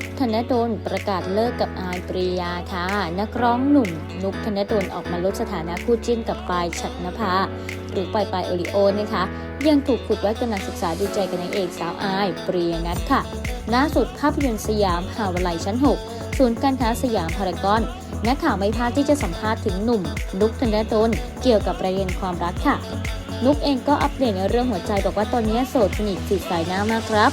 กธนดลประกาศเลิกกับอายปรียาค่ะ นักร้องหนุ่ม นุกธนดลออกมาลดสถานะคู่จิ้นกับปลายฉัตรนภาหรือปลายปลายโอริโอนะคะ ยังถูกขุดไว้กำลังศึกษาดูใจกับนางเอกสาวอายปรียนัทค่ะล่าสุดภาพยนตร์สยามหาวลัยชั้น 6 ศูนย์การค้าสยามพารากอนนักข่าวไม่พลาดที่จะสัมภาษณ์ถึงหนุ่ม นุกธนดลเกี่ยวกับประเด็นความรักค่ะ นุกเองก็อัปเดตในเรื่องหัวใจบอกว่าตอนนี้โสดสนิทสิดสายหน้ามากครับ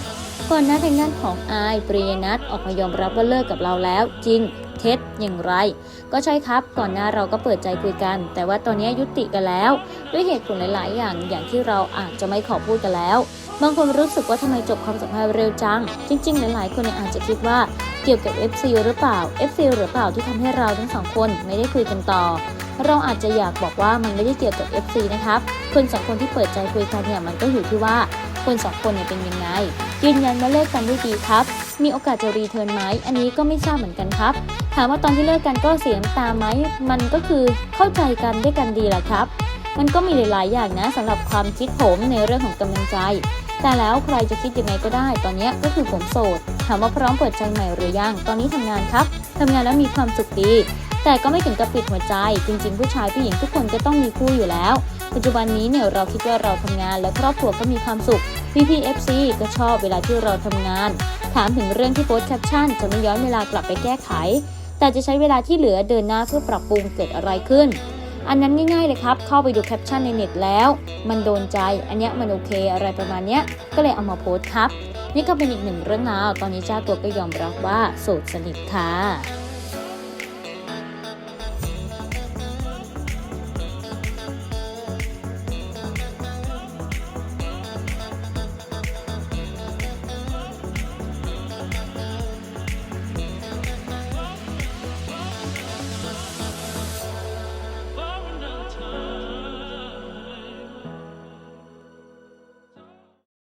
ก่อนหน้าทางด้านของอายปรียนัทออกมายอมรับว่าเลิกกับเราแล้ว จริงเท็จอย่างไร ก็ใช่ครับก่อนหน้าเราก็เปิดใจคุยกัน แต่ว่าตอนนี้ยุติกันแล้ว ด้วยเหตุผลหลาย ๆ อย่างอย่างที่เราอาจจะไม่ขอพูดกันแล้ว บางคนรู้สึกว่าทำไมจบความสัมพันธ์เร็วจัง จริง ๆ หลาย ๆ คนเนี่ยอาจจะคิดว่าเกี่ยวกับ FC หรือเปล่า FC หรือเปล่าที่ทำให้เราทั้งสองคนไม่ได้คุยกันต่อเราอาจจะอยากบอกว่ามันไม่ได้เกี่ยวกับ FC นะครับคนสองคนที่เปิดใจคุยกันเนี่ยมันก็อยู่ที่ว่า คนสองคนเนี่ยเป็นยังไง ยืนยันว่าเลิกกันด้วยดีครับ มีโอกาสจะรีเทิร์นไหมอันนี้ก็ไม่ทราบเหมือนกันครับ ถามว่าตอนที่เลิกกันก็เสียน้ำตาไหมมันก็คือเข้าใจกันด้วยกันดีแหละครับ มันก็มีหลาย ๆ อย่างนะสำหรับความคิดผมในเรื่องของกำลังใจ แต่แล้วใครจะคิดยังไงก็ได้ ตอนนี้ก็คือผมโสด ถามว่าพร้อมเปิดใจใหม่หรือยัง ตอนนี้ทำงานครับทำงานแล้วมีความสุขดี แต่ก็ไม่ถึงกับปิดหัวใจ จริง ๆ ผู้ชายผู้หญิงทุกคนก็ต้องมีคู่อยู่แล้ว ปัจจุบันนี้เนี่ยเราคิดว่าเราทำงาน และครอบครัวก็มีความสุข PPFC ก็ชอบเวลาที่เราทำงาน ถามถึงเรื่องที่โพสต์แคปชั่นจะไม่ย้อนเวลากลับไปแก้ไข แต่จะใช้เวลาที่เหลือเดินหน้าเพื่อปรับปรุงเกิดอะไรขึ้น อันนั้นง่ายๆเลยครับ เข้าไปดูแคปชั่นในเน็ตแล้ว มันโดนใจ อันนี้มันโอเคอะไรประมาณเนี้ย ก็เลยเอามาโพสต์ครับ นี่ก็เป็นอีกหนึ่งเรื่องราว ตอนนี้เจ้าตัวก็ยอมรับว่าโสดสนิทค่ะ